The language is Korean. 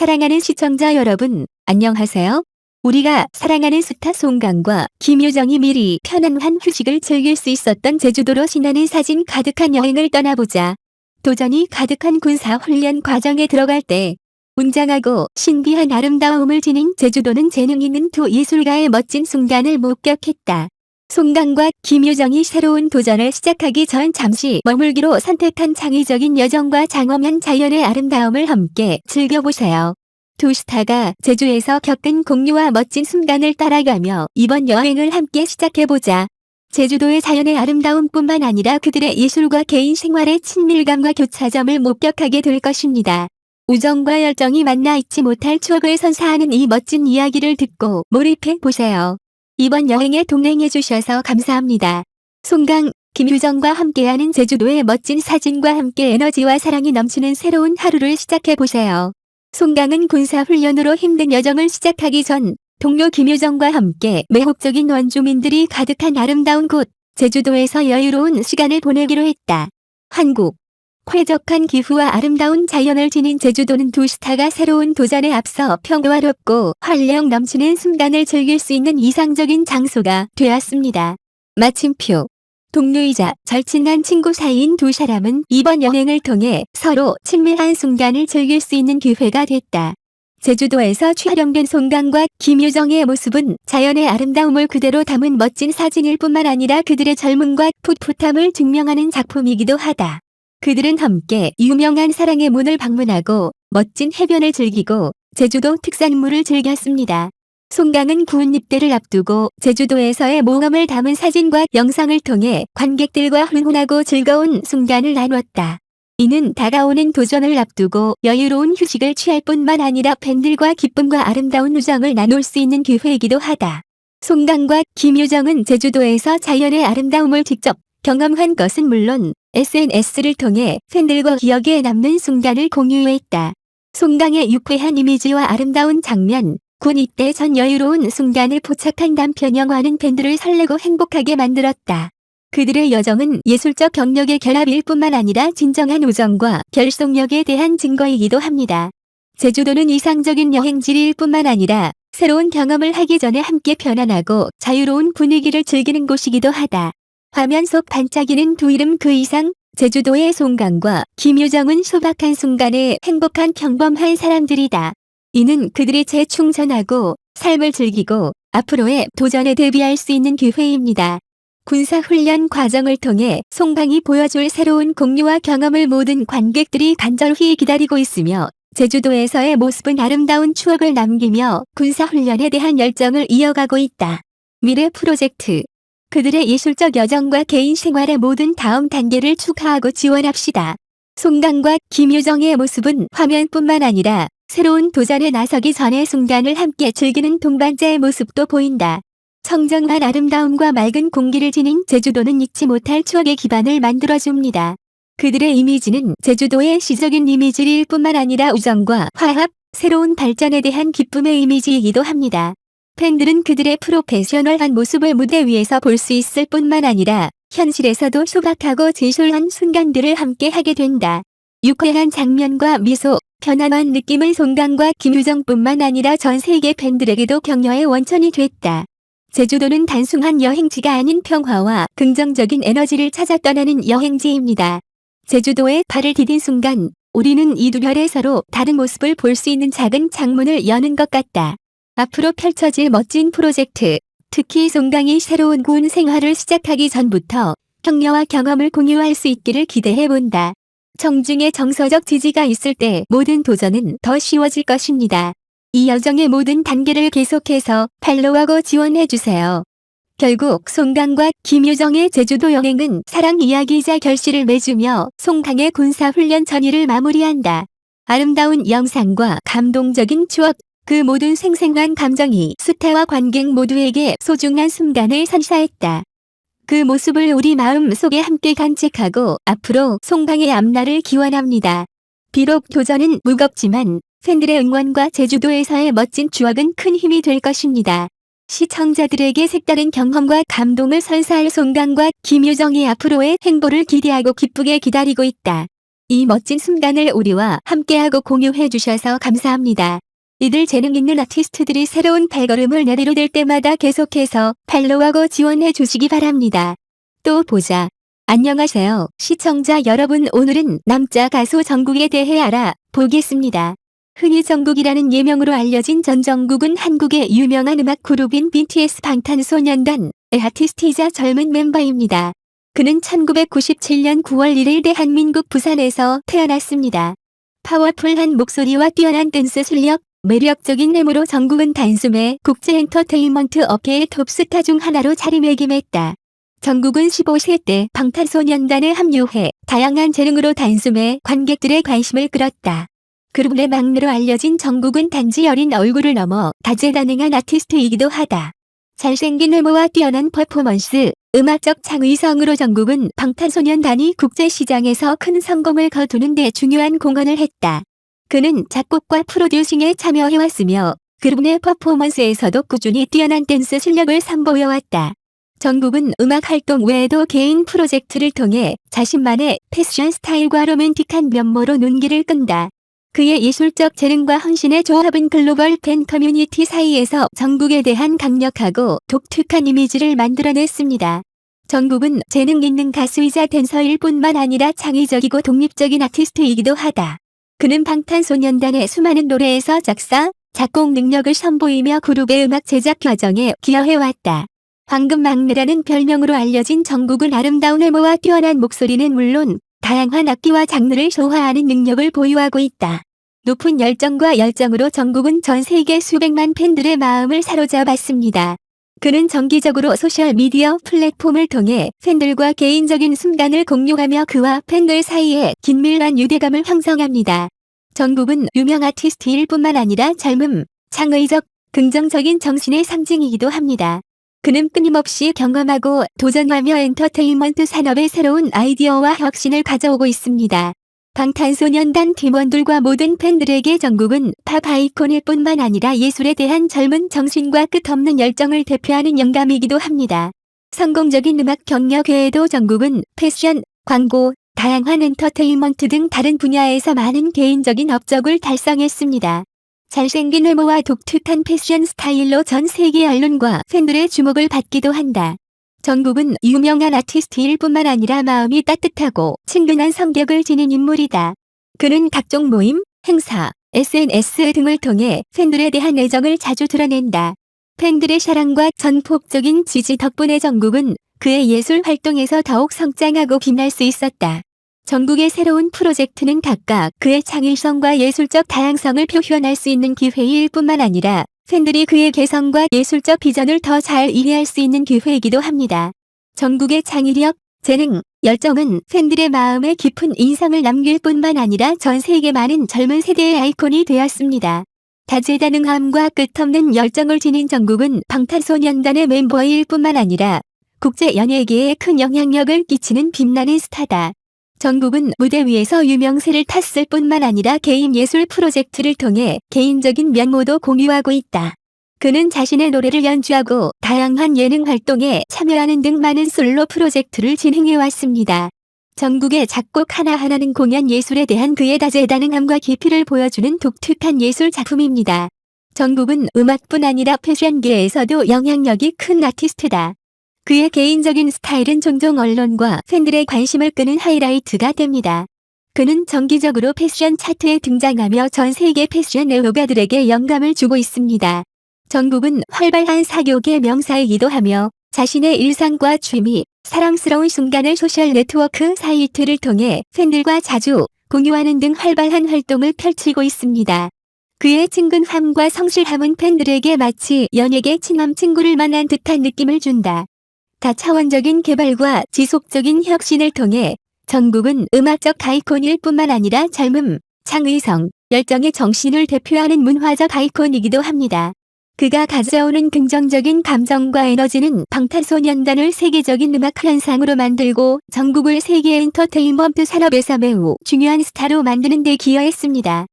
사랑하는 시청자 여러분, 안녕하세요. 우리가 사랑하는 스타 송강과 김효정이 미리 편안한 휴식을 즐길 수 있었던 제주도로 신나는 사진 가득한 여행을 떠나보자. 도전이 가득한 군사 훈련 과정에 들어갈 때 웅장하고 신비한 아름다움을 지닌 제주도는 재능 있는 두 예술가의 멋진 순간을 목격했다. 송강과 김효정이 새로운 도전을 시작하기 전 잠시 머물기로 선택한 창의적인 여정과 장엄한 자연의 아름다움을 함께 즐겨보세요. 두 스타가 제주에서 겪은 공유와 멋진 순간을 따라가며 이번 여행을 함께 시작해보자. 제주도의 자연의 아름다움뿐만 아니라 그들의 예술과 개인 생활의 친밀감과 교차점을 목격하게 될 것입니다. 우정과 열정이 만나 잊지 못할 추억을 선사하는 이 멋진 이야기를 듣고 몰입해 보세요. 이번 여행에 동행해 주셔서 감사합니다. 송강, 김유정과 함께하는 제주도의 멋진 사진과 함께 에너지와 사랑이 넘치는 새로운 하루를 시작해 보세요. 송강은 군사훈련으로 힘든 여정을 시작하기 전 동료 김효정과 함께 매혹적인 원주민들이 가득한 아름다운 곳 제주도에서 여유로운 시간을 보내기로 했다. 한국 쾌적한 기후와 아름다운 자연을 지닌 제주도는 두 스타가 새로운 도전에 앞서 평화롭고 활력 넘치는 순간을 즐길 수 있는 이상적인 장소가 되었습니다. 마침표 동료이자 절친한 친구 사이인 두 사람은 이번 여행을 통해 서로 친밀한 순간을 즐길 수 있는 기회가 됐다. 제주도에서 촬영된 송강과 김유정의 모습은 자연의 아름다움을 그대로 담은 멋진 사진일 뿐만 아니라 그들의 젊음과 풋풋함을 증명하는 작품이기도 하다. 그들은 함께 유명한 사랑의 문을 방문하고 멋진 해변을 즐기고 제주도 특산물을 즐겼습니다. 송강은 구운 입대를 앞두고 제주도에서의 모험을 담은 사진과 영상을 통해 관객들과 훈훈하고 즐거운 순간을 나누었다. 이는 다가오는 도전을 앞두고 여유로운 휴식을 취할 뿐만 아니라 팬들과 기쁨과 아름다운 우정을 나눌 수 있는 기회이기도 하다. 송강과 김효정은 제주도에서 자연의 아름다움을 직접 경험한 것은 물론 SNS를 통해 팬들과 기억에 남는 순간을 공유했다. 송강의 유쾌한 이미지와 아름다운 장면, 군 입대 전 여유로운 순간을 포착한 단편 영화는 팬들을 설레고 행복하게 만들었다. 그들의 여정은 예술적 경력의 결합일 뿐만 아니라 진정한 우정과 결속력에 대한 증거이기도 합니다. 제주도는 이상적인 여행지일 뿐만 아니라 새로운 경험을 하기 전에 함께 편안하고 자유로운 분위기를 즐기는 곳이기도 하다. 화면 속 반짝이는 두 이름 그 이상 제주도의 송강과 김효정은 소박한 순간에 행복한 평범한 사람들이다. 이는 그들이 재충전하고 삶을 즐기고 앞으로의 도전에 대비할 수 있는 기회입니다. 군사훈련 과정을 통해 송강이 보여줄 새로운 공유와 경험을 모든 관객들이 간절히 기다리고 있으며 제주도에서의 모습은 아름다운 추억을 남기며 군사훈련에 대한 열정을 이어가고 있다. 미래 프로젝트 그들의 예술적 여정과 개인 생활의 모든 다음 단계를 축하하고 지원합시다. 송강과 김유정의 모습은 화면뿐만 아니라 새로운 도전에 나서기 전의 순간을 함께 즐기는 동반자의 모습도 보인다. 청정한 아름다움과 맑은 공기를 지닌 제주도는 잊지 못할 추억의 기반을 만들어줍니다. 그들의 이미지는 제주도의 시적인 이미지일 뿐만 아니라 우정과 화합, 새로운 발전에 대한 기쁨의 이미지이기도 합니다. 팬들은 그들의 프로페셔널한 모습을 무대 위에서 볼 수 있을 뿐만 아니라 현실에서도 소박하고 진솔한 순간들을 함께 하게 된다. 유쾌한 장면과 미소, 편안한 느낌은 송강과 김유정뿐만 아니라 전 세계 팬들에게도 격려의 원천이 됐다. 제주도는 단순한 여행지가 아닌 평화와 긍정적인 에너지를 찾아 떠나는 여행지입니다. 제주도에 발을 디딘 순간 우리는 이두 별의 서로 다른 모습을 볼 수 있는 작은 창문을 여는 것 같다. 앞으로 펼쳐질 멋진 프로젝트, 특히 송강이 새로운 군 생활을 시작하기 전부터 격려와 경험을 공유할 수 있기를 기대해본다. 정중의 정서적 지지가 있을 때 모든 도전은 더 쉬워질 것입니다. 이 여정의 모든 단계를 계속해서 팔로우하고 지원해주세요. 결국 송강과 김효정의 제주도 여행은 사랑 이야기이자 결실을 맺으며 송강의 군사훈련 전의를 마무리한다. 아름다운 영상과 감동적인 추억, 그 모든 생생한 감정이 스타와 관객 모두에게 소중한 순간을 선사했다. 그 모습을 우리 마음 속에 함께 간직하고 앞으로 송강의 앞날을 기원합니다. 비록 도전은 무겁지만 팬들의 응원과 제주도에서의 멋진 추억은 큰 힘이 될 것입니다. 시청자들에게 색다른 경험과 감동을 선사할 송강과 김효정의 앞으로의 행보를 기대하고 기쁘게 기다리고 있다. 이 멋진 순간을 우리와 함께하고 공유해 주셔서 감사합니다. 이들 재능 있는 아티스트들이 새로운 발걸음을 내디딜 때마다 계속해서 팔로우하고 지원해 주시기 바랍니다. 또 보자. 안녕하세요. 시청자 여러분 오늘은 남자 가수 정국에 대해 알아보겠습니다. 흔히 정국이라는 예명으로 알려진 전 정국은 한국의 유명한 음악 그룹인 BTS 방탄소년단의 아티스트이자 젊은 멤버입니다. 그는 1997년 9월 1일 대한민국 부산에서 태어났습니다. 파워풀한 목소리와 뛰어난 댄스 실력, 매력적인 외모로 정국은 단숨에 국제 엔터테인먼트 업계의 톱스타 중 하나로 자리매김했다. 정국은 15세 때 방탄소년단에 합류해 다양한 재능으로 단숨에 관객들의 관심을 끌었다. 그룹 내 막내로 알려진 정국은 단지 어린 얼굴을 넘어 다재다능한 아티스트이기도 하다. 잘생긴 외모와 뛰어난 퍼포먼스, 음악적 창의성으로 정국은 방탄소년단이 국제시장에서 큰 성공을 거두는 데 중요한 공헌을 했다. 그는 작곡과 프로듀싱에 참여해왔으며 그룹 내 퍼포먼스에서도 꾸준히 뛰어난 댄스 실력을 선보여왔다. 정국은 음악 활동 외에도 개인 프로젝트를 통해 자신만의 패션 스타일과 로맨틱한 면모로 눈길을 끈다. 그의 예술적 재능과 헌신의 조합은 글로벌 팬 커뮤니티 사이에서 정국에 대한 강력하고 독특한 이미지를 만들어냈습니다. 정국은 재능 있는 가수이자 댄서일 뿐만 아니라 창의적이고 독립적인 아티스트이기도 하다. 그는 방탄소년단의 수많은 노래에서 작사, 작곡 능력을 선보이며 그룹의 음악 제작 과정에 기여해왔다. 황금 막내라는 별명으로 알려진 정국은 아름다운 외모와 뛰어난 목소리는 물론 다양한 악기와 장르를 소화하는 능력을 보유하고 있다. 높은 열정과 열정으로 정국은 전 세계 수백만 팬들의 마음을 사로잡았습니다. 그는 정기적으로 소셜미디어 플랫폼을 통해 팬들과 개인적인 순간을 공유하며 그와 팬들 사이에 긴밀한 유대감을 형성합니다. 정국은 유명 아티스트일 뿐만 아니라 젊음, 창의적, 긍정적인 정신의 상징이기도 합니다. 그는 끊임없이 경험하고 도전하며 엔터테인먼트 산업의 새로운 아이디어와 혁신을 가져오고 있습니다. 방탄소년단 팀원들과 모든 팬들에게 정국은 팝 아이콘일 뿐만 아니라 예술에 대한 젊은 정신과 끝없는 열정을 대표하는 영감이기도 합니다. 성공적인 음악 경력 외에도 정국은 패션, 광고, 다양한 엔터테인먼트 등 다른 분야에서 많은 개인적인 업적을 달성했습니다. 잘생긴 외모와 독특한 패션 스타일로 전 세계 언론과 팬들의 주목을 받기도 한다. 정국은 유명한 아티스트일 뿐만 아니라 마음이 따뜻하고 친근한 성격을 지닌 인물이다. 그는 각종 모임, 행사, SNS 등을 통해 팬들에 대한 애정을 자주 드러낸다. 팬들의 사랑과 전폭적인 지지 덕분에 정국은 그의 예술 활동에서 더욱 성장하고 빛날 수 있었다. 전국의 새로운 프로젝트는 각각 그의 창의성과 예술적 다양성을 표현할 수 있는 기회일 뿐만 아니라 팬들이 그의 개성과 예술적 비전을 더 잘 이해할 수 있는 기회이기도 합니다. 전국의 창의력, 재능, 열정은 팬들의 마음에 깊은 인상을 남길 뿐만 아니라 전 세계 많은 젊은 세대의 아이콘이 되었습니다. 다재다능함과 끝없는 열정을 지닌 정국은 방탄소년단의 멤버일 뿐만 아니라 국제 연예계에 큰 영향력을 끼치는 빛나는 스타다. 정국은 무대 위에서 유명세를 탔을 뿐만 아니라 개인 예술 프로젝트를 통해 개인적인 면모도 공유하고 있다. 그는 자신의 노래를 연주하고 다양한 예능 활동에 참여하는 등 많은 솔로 프로젝트를 진행해 왔습니다. 전국의 작곡 하나하나는 공연 예술에 대한 그의 다재다능함과 깊이를 보여주는 독특한 예술 작품입니다. 전국은 음악뿐 아니라 패션계에서도 영향력이 큰 아티스트다. 그의 개인적인 스타일은 종종 언론과 팬들의 관심을 끄는 하이라이트가 됩니다. 그는 정기적으로 패션 차트에 등장하며 전 세계 패션 애호가들에게 영감을 주고 있습니다. 정국은 활발한 사교계 명사이기도 하며 자신의 일상과 취미, 사랑스러운 순간을 소셜 네트워크 사이트를 통해 팬들과 자주 공유하는 등 활발한 활동을 펼치고 있습니다. 그의 친근함과 성실함은 팬들에게 마치 연예계 친함 친구를 만난 듯한 느낌을 준다. 다차원적인 개발과 지속적인 혁신을 통해 전국은 음악적 아이콘일 뿐만 아니라 젊음, 창의성, 열정의 정신을 대표하는 문화적 아이콘이기도 합니다. 그가 가져오는 긍정적인 감정과 에너지는 방탄소년단을 세계적인 음악 현상으로 만들고 전국을 세계 엔터테인먼트 산업에서 매우 중요한 스타로 만드는 데 기여했습니다.